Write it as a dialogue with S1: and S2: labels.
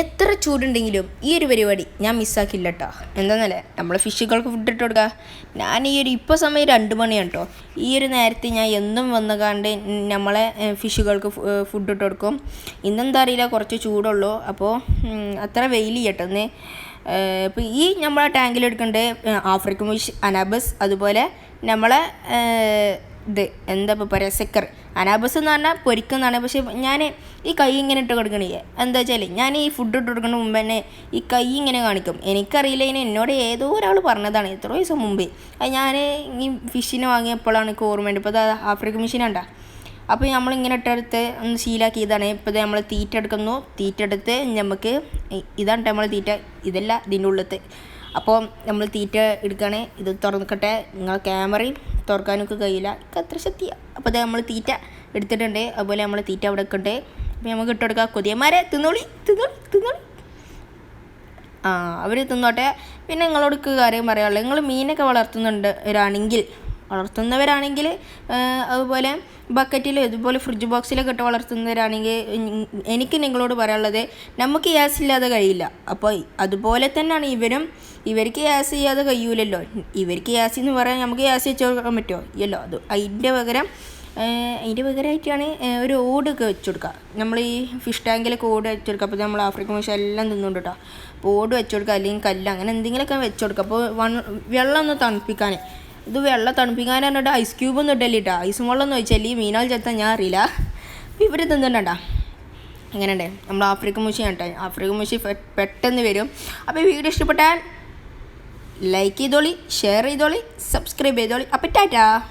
S1: എത്ര ചൂടുണ്ടെങ്കിലും ഈ ഒരു പരിപാടി ഞാൻ മിസ്സാക്കില്ല കേട്ടോ എന്താന്നല്ലേ? നമ്മൾ ഫിഷുകൾക്ക് ഫുഡ് ഇട്ട് കൊടുക്കുക ഞാൻ ഈ ഒരു ഇപ്പോൾ സമയം രണ്ട് മണിയാണ് കേട്ടോ ഈ ഒരു നേരത്തെ ഞാൻ എന്നും വന്ന് കണ്ട് നമ്മളെ ഫിഷുകൾക്ക് ഫുഡ് ഇട്ട് കൊടുക്കും. ഇന്നെന്താ അറിയില്ല കുറച്ച് ചൂടുള്ളൂ. അപ്പോൾ അത്ര വെയിൽ കേട്ടോ ഒന്ന് ഇപ്പോൾ ഈ നമ്മളെ ടാങ്കിൽ എടുക്കേണ്ടത് ആഫ്രിക്കൻ ഫിഷ് അനാബസ് അതുപോലെ നമ്മളെ ഇത് എന്താ ഇപ്പോൾ പറയുക സെക്കർ അനാബസ് എന്ന് പറഞ്ഞാൽ പൊരിക്കുന്നതാണ്. പക്ഷേ ഞാൻ ഈ കൈ ഇങ്ങനെ ഇട്ട് കൊടുക്കണേ എന്താ വെച്ചാൽ ഞാൻ ഈ ഫുഡ് ഇട്ട് കൊടുക്കുന്ന മുമ്പ് തന്നെ ഈ കൈ ഇങ്ങനെ കാണിക്കും. എനിക്കറിയില്ല ഇനി എന്നോട് ഏതോ ഒരാൾ പറഞ്ഞതാണ് എത്ര ദിവസം മുമ്പേ. അത് ഞാൻ ഈ ഫിഷിനെ വാങ്ങിയപ്പോഴാണ് എനിക്ക് ഓർമ്മയുണ്ട് ഇപ്പോൾ അത് ആഫ്രിക്കൻ മെഷീനാണ്ടാ അപ്പോൾ നമ്മൾ നമ്മളിങ്ങനെ ഇട്ടെടുത്ത് ഒന്ന് ശീലാക്കിയതാണ് ഇപ്പോൾ നമ്മൾ തീറ്റ എടുക്കുന്നു. തീറ്റ എടുത്ത് നമുക്ക് ഇതാണ് നമ്മൾ തീറ്റ. ഇതല്ല ഇതിന്റെ ഉള്ളത്ത് അപ്പോൾ നമ്മൾ തീറ്റ എടുക്കുകയാണെങ്കിൽ ഇത് തുറന്നിക്കട്ടെ. നിങ്ങൾ ക്യാമറയും തുറക്കാനൊക്കെ കഴിയില്ല. എനിക്ക് അത്ര ശക്തി അപ്പോൾ അത് നമ്മൾ തീറ്റ എടുത്തിട്ടുണ്ട്. അതുപോലെ നമ്മൾ തീറ്റ അവിടെ ഒക്കെ ഉണ്ട്. അപ്പോൾ നമുക്ക് ഇട്ട് കൊടുക്കാം. കൊതിയന്മാരെ തിന്നോളി തിന്നോളി തിന്നോളി. ആ അവർ തിന്നോട്ടെ. പിന്നെ നിങ്ങളോട് കാര്യം പറയാനുള്ളത്. നിങ്ങൾ മീനൊക്കെ വളർത്തുന്നുണ്ട് ഒരാണെങ്കിൽ വളർത്തുന്നവരാണെങ്കിൽ അതുപോലെ ബക്കറ്റിൽ ഇതുപോലെ ഫ്രിഡ്ജ് ബോക്സിലൊക്കെ ഇട്ട് വളർത്തുന്നവരാണെങ്കിൽ എനിക്ക് നിങ്ങളോട് പറയാനുള്ളത് നമുക്ക് ഗ്യാസ് ഇല്ലാതെ കഴിയില്ല. അപ്പോൾ അതുപോലെ തന്നെയാണ് ഇവരും. ഇവർക്ക് ഗ്യാസ് ചെയ്യാതെ കഴിയൂലല്ലോ. ഇവർക്ക് ഗ്യാസ് എന്ന് പറയാൻ നമുക്ക് ഗ്യാസ് വെച്ച് കൊടുക്കാൻ പറ്റുമോ? ഇല്ലല്ലോ. അത് അതിന്റെ പകരം അതിന്റെ പകരമായിട്ടാണ് ഒരു ഓടൊക്കെ വെച്ച് കൊടുക്കുക. നമ്മൾ ഈ ഫിഷ് ടാങ്കിലൊക്കെ ഓട് വെച്ച് കൊടുക്കുക. അപ്പോൾ നമ്മൾ ആഫ്രിക്കൻ ഫിഷ് എല്ലാം തിന്നുകൊണ്ട് കേട്ടോ. അപ്പോൾ ഓട് വെച്ച് കൊടുക്കുക. അല്ലെങ്കിൽ കല്ല് അങ്ങനെ എന്തെങ്കിലുമൊക്കെ വെച്ച് കൊടുക്കുക. അപ്പോൾ വൺ വെള്ളം ഒന്ന് തണുപ്പിക്കാൻ. ഇത് വെള്ളം തണുപ്പിക്കാൻ പറഞ്ഞിട്ട് ഐസ് ക്യൂബ് ഒന്നും ഇട്ടല്ലേ കേട്ടോ ഐസ് എന്ന് വെച്ചാൽ ഈ മീനാൽ ചെത്താൻ ഞാൻ അറിയില്ല. ഇവർ തിന്നുണ്ടാ. എങ്ങനെയുണ്ട്? നമ്മൾ ആഫ്രിക്കൻ മുഷിയാണ് കേട്ടോ. ആഫ്രിക്കൻ മുഷി പെട്ടെന്ന് വരും. അപ്പോൾ വീഡിയോ ഇഷ്ടപ്പെട്ടാൽ ലൈക്ക് ചെയ്തോളി ഷെയർ ചെയ്തോളി സബ്സ്ക്രൈബ് ചെയ്തോളി. അപ്പം ടാറ്റാ.